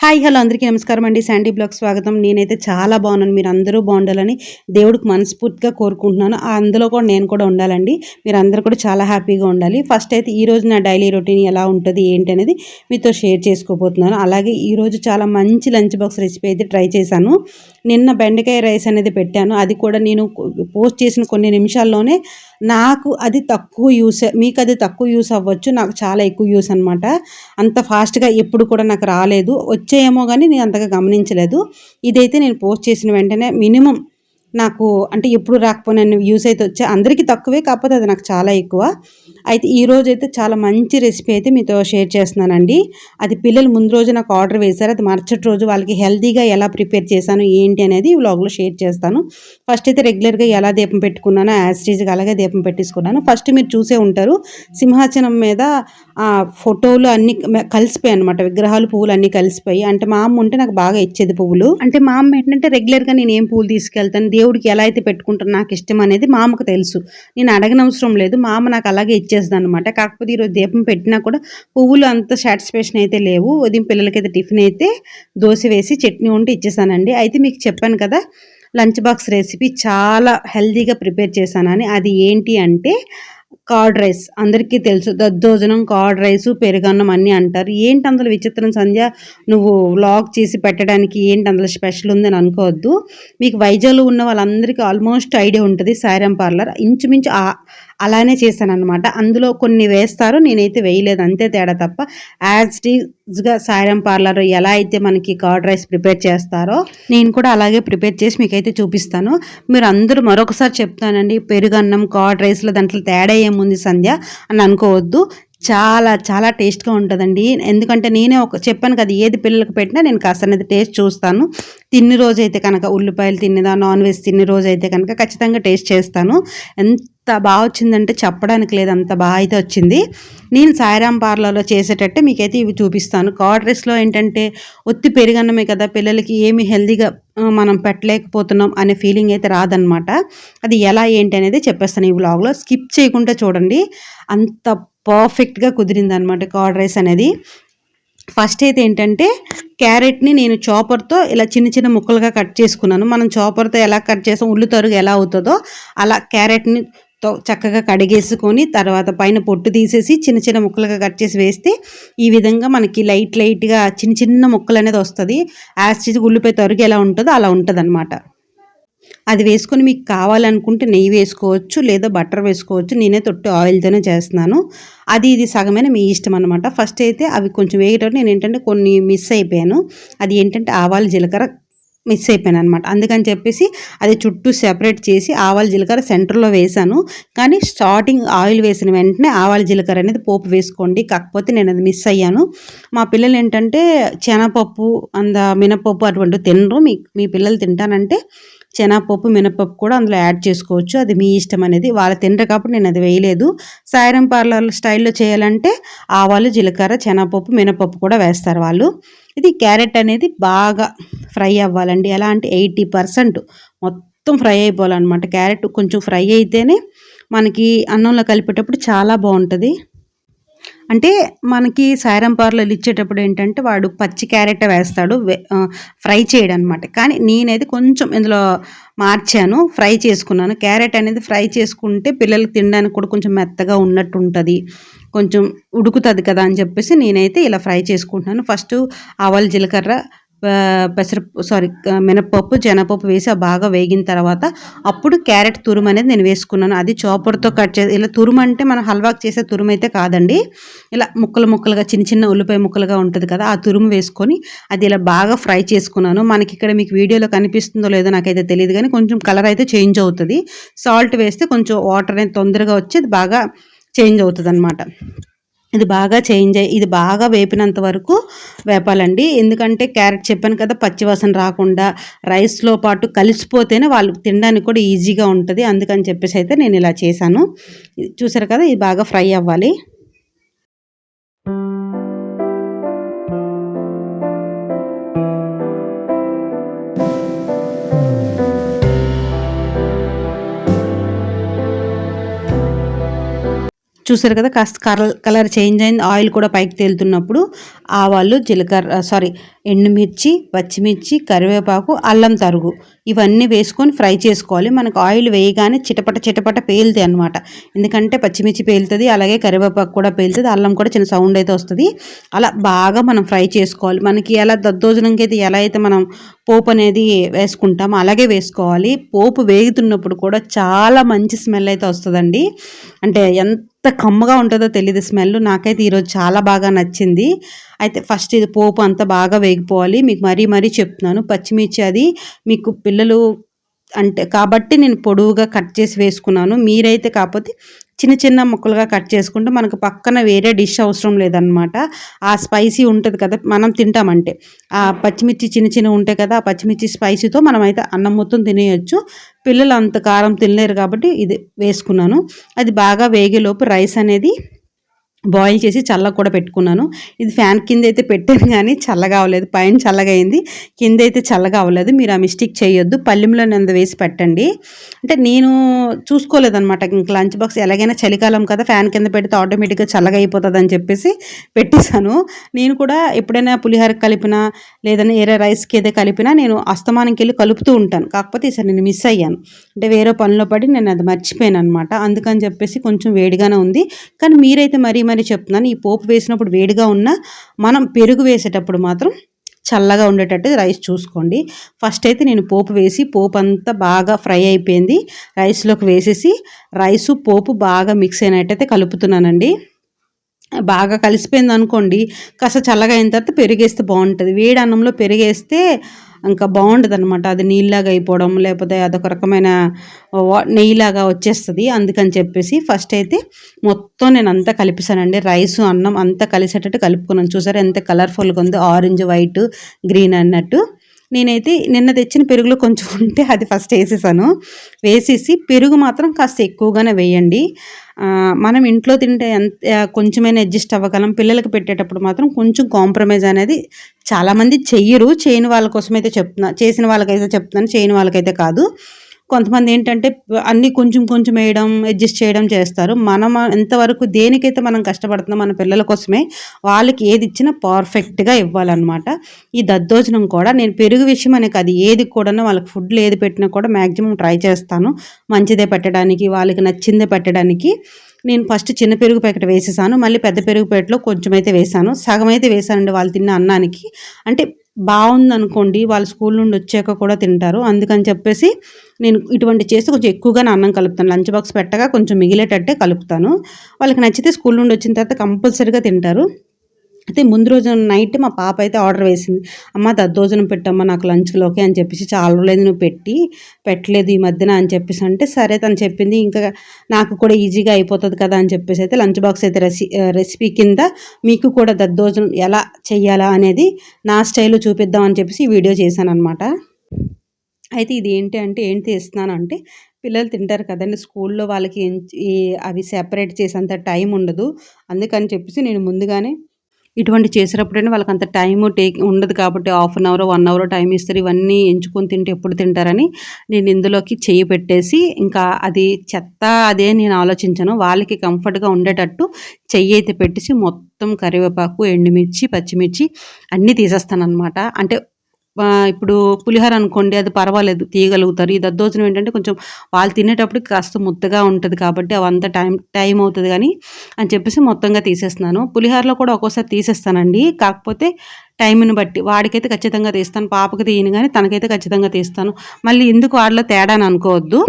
Hi hello అందరికీ నమస్కారం అండి. శాండీ బ్లాగ్ స్వాగతం. నేనైతే చాలా బాగున్నాను. మీరు అందరూ బాగుండాలని దేవుడికి మనస్ఫూర్తిగా కోరుకుంటున్నాను. ఆ అందులో కూడా నేను కూడా ఉండాలండి. మీరు అందరూ కూడా చాలా హ్యాపీగా ఉండాలి. ఫస్ట్ అయితే ఈరోజు నా డైలీ రొటీన్ ఎలా ఉంటుంది ఏంటి అనేది మీతో షేర్ చేసుకోబోతున్నాను. అలాగే ఈరోజు చాలా మంచి లంచ్ బాక్స్ రెసిపీ అయితే ట్రై చేశాను. నిన్న బెండకాయ రైస్ అనేది పెట్టాను. అది కూడా నేను పోస్ట్ చేసిన కొన్ని నిమిషాల్లోనే నాకు అది తక్కువ యూస్ మీకు అది తక్కువ యూస్ అవ్వచ్చు నాకు చాలా ఎక్కువ యూస్ అనమాట అంత ఫాస్ట్గా ఎప్పుడు కూడా నాకు రాలేదు. వచ్చేయేమో కానీ నేను అంతగా గమనించలేదు. ఇదైతే నేను పోస్ట్ చేసిన వెంటనే మినిమం నాకు అంటే ఎప్పుడు రాకపోయినా యూస్ అయితే వచ్చే అందరికీ తక్కువే కాకపోతే అది నాకు చాలా ఎక్కువ. అయితే ఈ రోజు అయితే చాలా మంచి రెసిపీ అయితే మీతో షేర్ చేస్తున్నానండి. అది పిల్లలు ముందు రోజు నాకు ఆర్డర్ వేశారు. అది మరుసటి రోజు వాళ్ళకి హెల్తీగా ఎలా ప్రిపేర్ చేశాను ఏంటి అనేది వ్లాగ్లో షేర్ చేస్తాను. ఫస్ట్ అయితే రెగ్యులర్గా ఎలా దీపం పెట్టుకున్నానో యాస్టీజ్గా అలాగే దీపం పెట్టేసుకున్నాను. ఫస్ట్ మీరు చూసే ఉంటారు సింహాచనం మీద ఫోటోలు అన్ని కలిసిపోయాయి అనమాట విగ్రహాలు పువ్వులు అన్నీ కలిసిపోయి. అంటే మా అమ్మ ఉంటే నాకు బాగా ఇచ్చేది పువ్వులు. అంటే మా అమ్మ ఏంటంటే రెగ్యులర్గా నేను ఏం పువ్వులు తీసుకెళ్తాను దేవుడికి ఎలా అయితే పెట్టుకుంటాను నాకు ఇష్టం అనేది మా అమ్మకు తెలుసు. నేను అడగనవసరం లేదు. మా అమ్మ నాకు అలాగే ఇచ్చేస్తుంది అనమాట కాకపోతే ఈరోజు దీపం పెట్టినా కూడా పువ్వులు అంత సాటిస్ఫాక్షన్ అయితే లేవు. ఉదయం పిల్లలకైతే టిఫిన్ అయితే దోశ వేసి చట్నీ ఉంటే ఇచ్చేసానండి. అయితే మీకు చెప్పాను కదా లంచ్ బాక్స్ రెసిపీ చాలా హెల్దీగా ప్రిపేర్ చేశానని అది ఏంటి అంటే కార్డ్ రైస్. అందరికీ తెలుసు దద్దోజనం కార్డ్ రైస్ పెరుగన్నం అన్నీ అంటారు. ఏంటి అందులో విచిత్రం సంధ్య? నువ్వు వ్లాగ్ చేసి పెట్టడానికి ఏంటి అందులో స్పెషల్ ఉందని అనుకోవద్దు. మీకు వైజాగ్లో ఉన్న వాళ్ళందరికీ ఆల్మోస్ట్ ఐడియా ఉంటుంది సాయం పార్లర్. ఇంచుమించు అలానే చేశానమాట అందులో కొన్ని వేస్తారు నేనైతే వేయలేదు. అంతే తేడా తప్ప యాజ్ టీజ్గా సాయం పార్లర్ ఎలా అయితే మనకి కార్డ్ రైస్ ప్రిపేర్ చేస్తారో నేను కూడా అలాగే ప్రిపేర్ చేసి మీకైతే చూపిస్తాను. మీరు అందరూ మరొకసారి చెప్తానండి పెరుగన్నం కార్డ్ రైస్లో దాంట్లో తేడా ఉంది సంధ్య అని అనుకోవద్దు. చాలా చాలా టేస్ట్గా ఉంటుందండి. ఎందుకంటే నేనే ఒక చెప్పాను కదా ఏది పిల్లలకు పెట్టినా నేను కాస్త అనేది టేస్ట్ చూస్తాను. తిన్ని రోజు అయితే కనుక ఉల్లిపాయలు తిన్నదా నాన్ వెజ్ తిన్ని రోజు అయితే కనుక ఖచ్చితంగా టేస్ట్ చేస్తాను. ఎంత బాగా వచ్చిందంటే చెప్పడానికి లేదు అంత బాగా అయితే వచ్చింది. నేను సాయిరామ్ పార్లర్లో చేసేటట్టే మీకైతే ఇవి చూపిస్తాను. కార్డ్ రైస్లో ఏంటంటే ఒత్తి పెరిగన్నమే కదా పిల్లలకి ఏమి హెల్దీగా మనం పెట్టలేకపోతున్నాం అనే ఫీలింగ్ అయితే రాదనమాట అది ఎలా ఏంటి అనేది చెప్పేస్తాను ఈ వ్లాగ్లో. స్కిప్ చేయకుండా చూడండి. అంత పర్ఫెక్ట్గా కుదిరింది అనమాట కార్డ్ రైస్ అనేది. ఫస్ట్ అయితే ఏంటంటే క్యారెట్ని నేను చాపర్తో ఇలా చిన్న చిన్న ముక్కలుగా కట్ చేసుకున్నాను. మనం చాపర్తో ఎలా కట్ చేస్తాం ఉల్లి తరుగు ఎలా అవుతుందో అలా క్యారెట్ని చక్కగా కడిగేసుకొని తర్వాత పైన పొట్టు తీసేసి చిన్న చిన్న ముక్కలుగా కట్ చేసి వేస్తే ఈ విధంగా మనకి లైట్ లైట్గా చిన్న చిన్న ముక్కలు అనేది వస్తుంది యాసిడ్ ఉల్లిపాయ తరుగు ఎలా ఉంటుందో అలా ఉంటుంది అది వేసుకొని మీకు కావాలనుకుంటే నెయ్యి వేసుకోవచ్చు లేదా బటర్ వేసుకోవచ్చు. నేనే తొట్టి ఆయిల్తోనే చేస్తున్నాను. అది ఇది సగమైన మీ ఇష్టం అనమాట ఫస్ట్ అయితే అవి కొంచెం వేయటం నేను ఏంటంటే కొన్ని మిస్ అయిపోయాను. అది ఏంటంటే ఆవాలు జీలకర్ర మిస్ అయిపోయాను అనమాట అందుకని చెప్పేసి అది చుట్టూ సెపరేట్ చేసి ఆవాల జీలకర్ర సెంటర్లో వేశాను. కానీ స్టార్టింగ్ ఆయిల్ వేసిన వెంటనే ఆవాల జీలకర్ర అనేది పోపు వేసుకోండి. కాకపోతే నేను అది మిస్ అయ్యాను. మా పిల్లలు ఏంటంటే శనగపప్పు అంద మినపప్పు అటువంటి తినరు. మీ మీ పిల్లలు తింటానంటే శనగపప్పు మినపప్పు కూడా అందులో యాడ్ చేసుకోవచ్చు. అది మీ ఇష్టం అనేది. వాళ్ళ తింటారు కాబట్టి నేను అది వేయలేదు. సాయిరం పార్లర్ స్టైల్లో చేయాలంటే ఆవాలు జీలకర్ర శనగపప్పు మినపప్పు కూడా వేస్తారు వాళ్ళు. ఇది క్యారెట్ అనేది బాగా ఫ్రై అవ్వాలండి. ఎలా అంటే ఎయిటీ పర్సెంట్ మొత్తం ఫ్రై అయిపోవాలన్నమాట. క్యారెట్ కొంచెం ఫ్రై అయితేనే మనకి అన్నంలో కలిపేటప్పుడు చాలా బాగుంటుంది. అంటే మనకి సారం పార్లర్లు ఇచ్చేటప్పుడు ఏంటంటే వాడు పచ్చి క్యారెట్ వేస్తాడు ఫ్రై చేయడం అనమాట కానీ నేనైతే కొంచెం ఇందులో మార్చాను ఫ్రై చేసుకున్నాను. క్యారెట్ అనేది ఫ్రై చేసుకుంటే పిల్లలకి తినడానికి కూడా కొంచెం మెత్తగా ఉన్నట్టు ఉంటుంది కొంచెం ఉడుకుతుంది కదా అని చెప్పేసి నేనైతే ఇలా ఫ్రై చేసుకుంటున్నాను. ఫస్ట్ ఆవాలు జీలకర్ర పెసరపప్పు సారీ మినపప్పు జనపప్పు వేసి బాగా వేగిన తర్వాత అప్పుడు క్యారెట్ తురుము అనేది నేను వేసుకున్నాను. అది చాపర్తో కట్ చేసి ఇలా తురుము అంటే మనం హల్వాకి చేసే తురుము అయితే కాదండి. ఇలా ముక్కలు ముక్కలుగా చిన్న చిన్న ఉల్లిపాయ ముక్కలుగా ఉంటుంది కదా ఆ తురుము వేసుకొని అది ఇలా బాగా ఫ్రై చేసుకున్నాను. మనకి ఇక్కడ మీకు వీడియోలో కనిపిస్తుందో లేదో నాకైతే తెలియదు కానీ కొంచెం కలర్ అయితే చేంజ్ అవుతుంది. సాల్ట్ వేస్తే కొంచెం వాటర్ అనేది తొందరగా వచ్చి అది బాగా చేంజ్ అవుతుంది అనమాట ఇది బాగా చేంజ్ అయ్యి ఇది బాగా వేపినంత వరకు వేపాలండి. ఎందుకంటే క్యారెట్ చెప్పాను కదా పచ్చివాసన రాకుండా రైస్లో పాటు కలిసిపోతేనే వాళ్ళు తినడానికి కూడా ఈజీగా ఉంటుంది. అందుకని చెప్పేసి అయితే నేను ఇలా చేశాను. చూసారు కదా ఇది బాగా ఫ్రై అవ్వాలి. చూసారు కదా కాస్త కలర్ కలర్ చేంజ్ అయింది. ఆయిల్ కూడా పైకి తేలుతున్నప్పుడు ఆవాలు జీలకర్ర సారీ ఎండుమిర్చి పచ్చిమిర్చి కరివేపాకు అల్లం తరుగు. ఇవన్నీ వేసుకొని ఫ్రై చేసుకోవాలి. మనకు ఆయిల్ వేయగానే చిటపట చిటపట పేలుతాయి అనమాట ఎందుకంటే పచ్చిమిర్చి పేలుతుంది అలాగే కరివేపాకు కూడా పేలుతుంది అల్లం కూడా చిన్న సౌండ్ అయితే వస్తుంది. అలా బాగా మనం ఫ్రై చేసుకోవాలి. మనకి ఎలా దద్దోజనంకి అయితే ఎలా అయితే మనం పోపు అనేది వేసుకుంటాం అలాగే వేసుకోవాలి. పోపు వేగుతున్నప్పుడు కూడా చాలా మంచి స్మెల్ అయితే వస్తుందండి. అంటే ఎంత కమ్మగా ఉంటుందో తెలియదు స్మెల్ నాకైతే ఈరోజు చాలా బాగా నచ్చింది. అయితే ఫస్ట్ ఇది పోపు అంతా బాగా వేగిపోవాలి. మీకు మరీ మరీ చెప్తున్నాను. పచ్చిమిర్చి అది మీకు పిల్ల పిల్లలు అంటే కాబట్టి నేను పొడవుగా కట్ చేసి వేసుకున్నాను. మీరైతే కాకపోతే చిన్న చిన్న ముక్కలుగా కట్ చేసుకుంటే మనకు పక్కన వేరే డిష్ అవసరం లేదనమాట ఆ స్పైసీ ఉంటుంది కదా మనం తింటామంటే. ఆ పచ్చిమిర్చి చిన్న చిన్న ఉంటాయి కదా ఆ పచ్చిమిర్చి స్పైసీతో మనం అయితే అన్నం మొత్తం తినేయచ్చు. పిల్లలు అంత కారం తినలేరు కాబట్టి ఇది వేసుకున్నాను. అది బాగా వేగేలోపు రైస్ అనేది బాయిల్ చేసి చల్లగా కూడా పెట్టుకున్నాను. ఇది ఫ్యాన్ కింద అయితే పెట్టాను కానీ చల్లగా అవ్వలేదు. పైన చల్లగా అయింది. కింద అయితే చల్లగా అవ్వలేదు. మీరు ఆ మిస్టేక్ చేయొద్దు. పల్లెంలో నెంద వేసి పెట్టండి. అంటే నేను చూసుకోలేదనమాట ఇంక లంచ్ బాక్స్ ఎలాగైనా చలికాలం కదా ఫ్యాన్ కింద పెడితే ఆటోమేటిక్గా చల్లగా అయిపోతుంది అని చెప్పేసి పెట్టేశాను. నేను కూడా ఎప్పుడైనా పులిహోర కలిపినా లేదని ఏరే రైస్కి ఏదో కలిపినా నేను అస్తమానంకి వెళ్ళి కలుపుతూ ఉంటాను. కాకపోతే ఈసారి నేను మిస్ అయ్యాను. అంటే వేరే పనిలో పడి నేను అది మర్చిపోయాను అనమాట అందుకని చెప్పేసి కొంచెం వేడిగానే ఉంది. కానీ మీరైతే మరీ మరీ చెప్తున్నాను. ఈ పోపు వేసినప్పుడు వేడిగా ఉన్న మనం పెరుగు వేసేటప్పుడు మాత్రం చల్లగా ఉండేటట్టు రైస్ చూసుకోండి. ఫస్ట్ అయితే నేను పోపు వేసి పోపు అంతా బాగా ఫ్రై అయిపోయింది. రైస్లోకి వేసేసి రైసు పోపు బాగా మిక్స్ అయినట్టయితే కలుపుతున్నానండి. బాగా కలిసిపోయింది అనుకోండి కాస్త చల్లగా అయిన తర్వాత పెరిగేస్తే బాగుంటుంది. వేడి అన్నంలో పెరిగేస్తే ఇంకా బాగుంటుంది అనమాట అది నీళ్ళలాగా అయిపోవడం లేకపోతే అదొక రకమైన నెయ్యిలాగా వచ్చేస్తుంది. అందుకని చెప్పేసి ఫస్ట్ అయితే మొత్తం నేను అంతా కలిపిస్తానండి రైస్ అన్నం అంతా కలిసేటట్టు కలుపుకున్నాను. చూసారా ఎంత కలర్ఫుల్గా ఉంది. ఆరెంజ్ వైట్ గ్రీన్ అన్నట్టు. నేనైతే నిన్న తెచ్చిన పెరుగులో కొంచెం ఉంటే అది ఫస్ట్ వేసేసాను. వేసేసి పెరుగు మాత్రం కాస్త ఎక్కువగానే వేయండి. మనం ఇంట్లో తింటే ఎంత కొంచెమైనా అడ్జస్ట్ అవ్వగలం. పిల్లలకు పెట్టేటప్పుడు మాత్రం కొంచెం కాంప్రమైజ్ అనేది చాలామంది చెయ్యరు. చేయని వాళ్ళ కోసమైతే చెప్తున్నా చేసిన వాళ్ళకైతే చెప్తున్నాను చేయని వాళ్ళకైతే కాదు. కొంతమంది ఏంటంటే అన్నీ కొంచెం కొంచెం వేయడం అడ్జస్ట్ చేయడం చేస్తారు. మనం ఎంతవరకు దేనికైతే మనం కష్టపడుతున్నాం మన పిల్లల కోసమే వాళ్ళకి ఏది ఇచ్చినా పర్ఫెక్ట్గా ఇవ్వాలన్నమాట. ఈ దద్దోజనం కూడా నేను పెరుగు విషయం అనేది అది ఏది కూడా వాళ్ళకి ఫుడ్లు ఏది పెట్టినా కూడా మ్యాక్సిమం ట్రై చేస్తాను. మంచిదే పెట్టడానికి వాళ్ళకి నచ్చిందే పెట్టడానికి. నేను ఫస్ట్ చిన్న పెరుగు ప్యాకెట్ వేసేసాను మళ్ళీ పెద్ద పెరుగు ప్యాకెట్లో కొంచెం అయితే వేసాను. సగం అయితే వేసానండి వాళ్ళు తిన్న అన్నానికి. అంటే బాగుందనుకోండి వాళ్ళు స్కూల్ నుండి వచ్చాక కూడా తింటారు. అందుకని చెప్పేసి నేను ఇటువంటి చేస్తే కొంచెం ఎక్కువగా అన్నం కలుపుతాను. లంచ్ బాక్స్ పెట్టగా కొంచెం మిగిలేటట్టే కలుపుతాను. వాళ్ళకి నచ్చితే స్కూల్ నుండి వచ్చిన తర్వాత కంపల్సరీగా తింటారు. అయితే ముందు రోజు నైట్ మా పాప అయితే ఆర్డర్ వేసింది. అమ్మ దద్దోజనం పెట్టమ్మా నాకు లంచ్లోకి అని చెప్పేసి చాలా రోజులేదు నువ్వు పెట్టి పెట్టలేదు ఈ మధ్యన అని చెప్పేసి అంటే సరే తను చెప్పింది. ఇంకా నాకు కూడా ఈజీగా అయిపోతుంది కదా అని చెప్పేసి అయితే లంచ్ బాక్స్ అయితే రెసి రెసిపీ కింద మీకు కూడా దద్దోజనం ఎలా చేయాలా అనేది నా స్టైల్లో చూపిద్దాం అని చెప్పేసి ఈ వీడియో చేశాను అనమాట అయితే ఇది ఏంటి అంటే ఏంటి తీస్తున్నాను అంటే పిల్లలు తింటారు కదండి స్కూల్లో వాళ్ళకి అవి సెపరేట్ చేసేంత టైం ఉండదు. అందుకని చెప్పేసి నేను ముందుగానే ఇటువంటి చేసేటప్పుడైనా వాళ్ళకి అంత టైము టేక్ ఉండదు కాబట్టి half an hour one hour time ఇస్తారు. ఇవన్నీ ఎంచుకొని తింటే ఎప్పుడు తింటారని నేను ఇందులోకి చెయ్యి పెట్టేసి ఇంకా అది చెత్త అదే నేను ఆలోచించను. వాళ్ళకి కంఫర్ట్గా ఉండేటట్టు చెయ్యి అయితే పెట్టేసి మొత్తం కరివేపాకు ఎండుమిర్చి పచ్చిమిర్చి అన్నీ తీసేస్తాను అనమాట అంటే ఇప్పుడు పులిహోర అనుకోండి అది పర్వాలేదు తీయగలుగుతారు. ఈ దద్దోజనం ఏంటంటే కొంచెం వాళ్ళు తినేటప్పుడు కాస్త ముద్దగా ఉంటుంది కాబట్టి అవంతా టైం టైం అవుతుంది కానీ అని చెప్పేసి మొత్తంగా తీసేస్తున్నాను. పులిహోరలో కూడా ఒక్కోసారి తీసేస్తానండి. కాకపోతే టైంని బట్టి వాడికైతే ఖచ్చితంగా తీస్తాను పాపకి తీయను కానీ తనకైతే ఖచ్చితంగా తీస్తాను. మళ్ళీ ఎందుకు వాడిలో తేడా అని అనుకోవద్దు.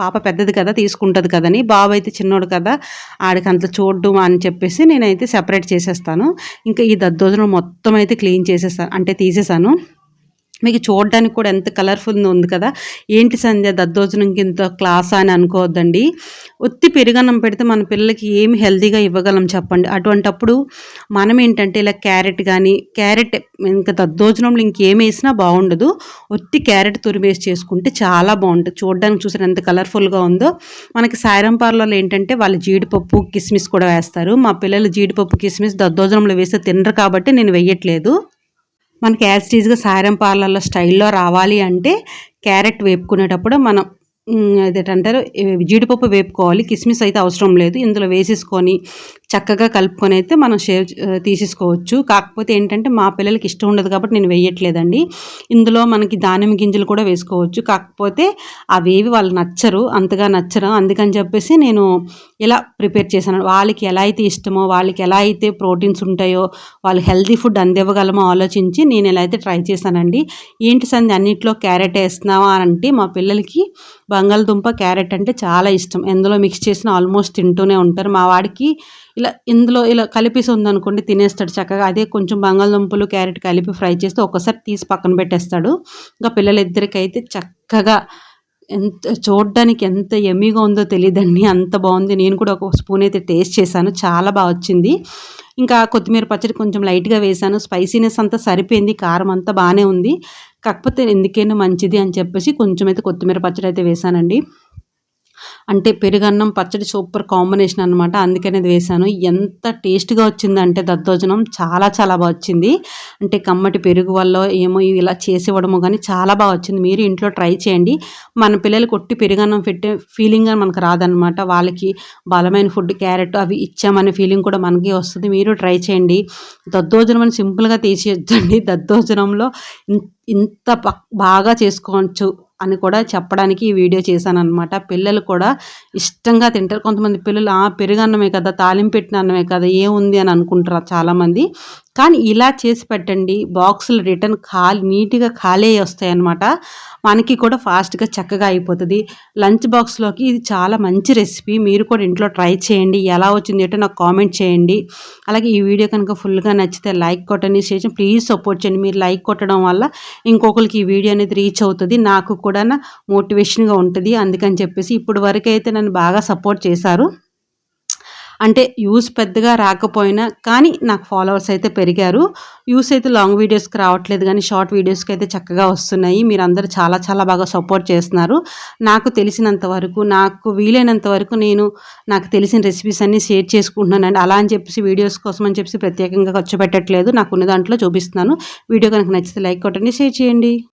పాప పెద్దది కదా తీసుకుంటుంది కదని బాబు అయితే చిన్నోడు కదా ఆడికి అంత చూడడం అని చెప్పేసి నేనైతే సెపరేట్ చేసేస్తాను. ఇంకా ఈ దద్దోజనం మొత్తం అయితే క్లీన్ చేసేస్తాను అంటే తీసేసాను. మీకు చూడడానికి కూడా ఎంత కలర్ఫుల్గా ఉంది కదా. ఏంటి సంధ్య దద్దోజనంకి ఇంత క్లాస్ అని అనుకోవద్దండి. ఒత్తి పెరుగన్నం పెడితే మన పిల్లలకి ఏమి హెల్తీగా ఇవ్వగలం చెప్పండి. అటువంటప్పుడు మనం ఏంటంటే ఇలా క్యారెట్ కానీ క్యారెట్ ఇంకా దద్దోజనంలో ఇంకేం వేసినా బాగుండదు. ఒత్తి క్యారెట్ తురిమేసి చేసుకుంటే చాలా బాగుంటుంది. చూడడానికి చూసిన ఎంత కలర్ఫుల్గా ఉందో. మనకి సాయిరం పార్లర్లో ఏంటంటే వాళ్ళు జీడిపప్పు కిస్మిస్ కూడా వేస్తారు. మా పిల్లలు జీడిపప్పు కిస్మిస్ దద్దోజనంలో వేస్తే తినరు కాబట్టి నేను వెయ్యట్లేదు మనకి యాజ్ టీజ్గా సారం పార్లర్లో స్టైల్లో రావాలి అంటే క్యారెట్ వేపుకునేటప్పుడు మనం హ్మ్. జీడిపప్పు వేపుకోవాలి. కిస్మిస్ అయితే అవసరం లేదు. ఇందులో వేసేసుకొని చక్కగా కలుపుకొని అయితే మనం షేవ్ తీసేసుకోవచ్చు. కాకపోతే ఏంటంటే మా పిల్లలకి ఇష్టం ఉండదు కాబట్టి నేను వేయట్లేదండి. ఇందులో మనకి దానిమ్మ గింజలు కూడా వేసుకోవచ్చు. కాకపోతే అవేవి వాళ్ళు నచ్చరు. అంతగా నచ్చరు. అందుకని చెప్పేసి నేను ఇలా ప్రిపేర్ చేశాను. వాళ్ళకి ఎలా అయితే ఇష్టమో, వాళ్ళకి ఎలా అయితే ప్రోటీన్స్ ఉంటాయో, వాళ్ళు హెల్తీ ఫుడ్ అందివ్వగలమో ఆలోచించి నేను ఇలా అయితే ట్రై చేశానండి. ఏంటి సంధ్య అన్నింటిలో క్యారెట్ వేస్తున్నావా అంటే మా పిల్లలకి బంగాళదుంప, క్యారెట్ అంటే చాలా ఇష్టం. ఎందులో మిక్స్ చేసినా ఆల్మోస్ట్ తింటూనే ఉంటారు. మా వాడికి ఇలా ఇందులో ఇలా కలిపేసి ఉందనుకోండి తినేస్తాడు చక్కగా. అదే కొంచెం బంగాళదుంపలు, క్యారెట్ కలిపి ఫ్రై చేస్తే ఒక్కసారి తీసి పక్కన పెట్టేస్తాడు. ఇంకా పిల్లలిద్దరికైతే చక్కగా ఎంత చూడడానికి ఎంత యమ్మీగా ఉందో తెలియదండి అంత బాగుంది నేను కూడా ఒక స్పూన్ అయితే టేస్ట్ చేశాను. చాలా బాగా వచ్చింది. ఇంకా కొత్తిమీర పచ్చడి కొంచెం లైట్‌గా వేశాను. స్పైసీనెస్ అంతా సరిపోయింది. కారం అంతా బాగానే ఉంది. కాకపోతే ఎందుకైనా మంచిది అని చెప్పేసి కొంచెం అయితే కొత్తిమీర పచ్చడి అయితే వేసానండి అంటే పెరుగన్నం, పచ్చడి సూపర్ కాంబినేషన్ అనమాట. అందుకనే వేశాను. ఎంత టేస్ట్‌గా వచ్చిందంటే దద్దోజనం చాలా చాలా బాగా వచ్చింది. అంటే కమ్మటి పెరుగు వల్ల ఏమో ఇలా చేసివ్వడమో కానీ చాలా బాగా వచ్చింది. మీరు ఇంట్లో ట్రై చేయండి. మన పిల్లలు కొట్టి పెరుగన్నం పెట్టే ఫీలింగ్ అని మనకు రాదనమాట. వాళ్ళకి బలమైన ఫుడ్ క్యారెట్ అవి ఇచ్చామనే ఫీలింగ్ కూడా మనకి వస్తుంది మీరు ట్రై చేయండి. దద్దోజనం అని సింపుల్‌గా తీసేయొచ్చండి. దద్దోజనంలో ఇంత బాగా చేసుకోవచ్చు అని కూడా చెప్పడానికి ఈ వీడియో చేశాననమాట. పిల్లలు కూడా ఇష్టంగా తింటారు. కొంతమంది పిల్లలు ఆ! పెరుగన్నమే కదా! తాలింపెట్టిన అన్నమే కదా! ఏముంది అని అనుకుంటారు చాలామంది. కానీ ఇలా చేసి పెట్టండి. బాక్సులు రిటర్న్ ఖాళీ నీట్‌గా ఖాళీ అయ్యి వస్తాయన్నమాట. మనకి కూడా ఫాస్ట్‌గా చక్కగా అయిపోతుంది లంచ్ బాక్స్‌లోకి ఇది చాలా మంచి రెసిపీ. మీరు కూడా ఇంట్లో ట్రై చేయండి. ఎలా వచ్చింది ఏంటో నాకు కామెంట్ చేయండి. అలాగే ఈ వీడియో కనుక ఫుల్‌గా నచ్చితే లైక్ కొట్టండి. షేర్ చేయండి. ప్లీజ్ సపోర్ట్ చేయండి. మీరు లైక్ కొట్టడం వల్ల ఇంకొకరికి ఈ వీడియో అనేది రీచ్ అవుతుంది నాకు కూడా మోటివేషన్‌గా ఉంటుంది అందుకని చెప్పేసి ఇప్పటి అయితే నన్ను బాగా సపోర్ట్ చేశారు. అంటే యూస్ పెద్దగా రాకపోయినా కానీ నాకు ఫాలోవర్స్ అయితే పెరిగారు. యూస్ అయితే లాంగ్ వీడియోస్‌కి రావట్లేదు కానీ షార్ట్ వీడియోస్‌కి అయితే చక్కగా వస్తున్నాయి. మీరందరూ చాలా చాలా బాగా సపోర్ట్ చేస్తున్నారు. నాకు తెలిసినంత వరకు, నాకు వీలైనంత వరకు నేను నాకు తెలిసిన రెసిపీస్ అన్నీ షేర్ చేసుకుంటున్నానండి. అలా అని చెప్పేసి వీడియోస్ కోసం అని చెప్పేసి ప్రత్యేకంగా ఖర్చు పెట్టట్లేదు. నాకు ఉన్న దాంట్లో చూపిస్తున్నాను. వీడియో కనుక నచ్చితే లైక్ కొట్టండి. షేర్ చేయండి.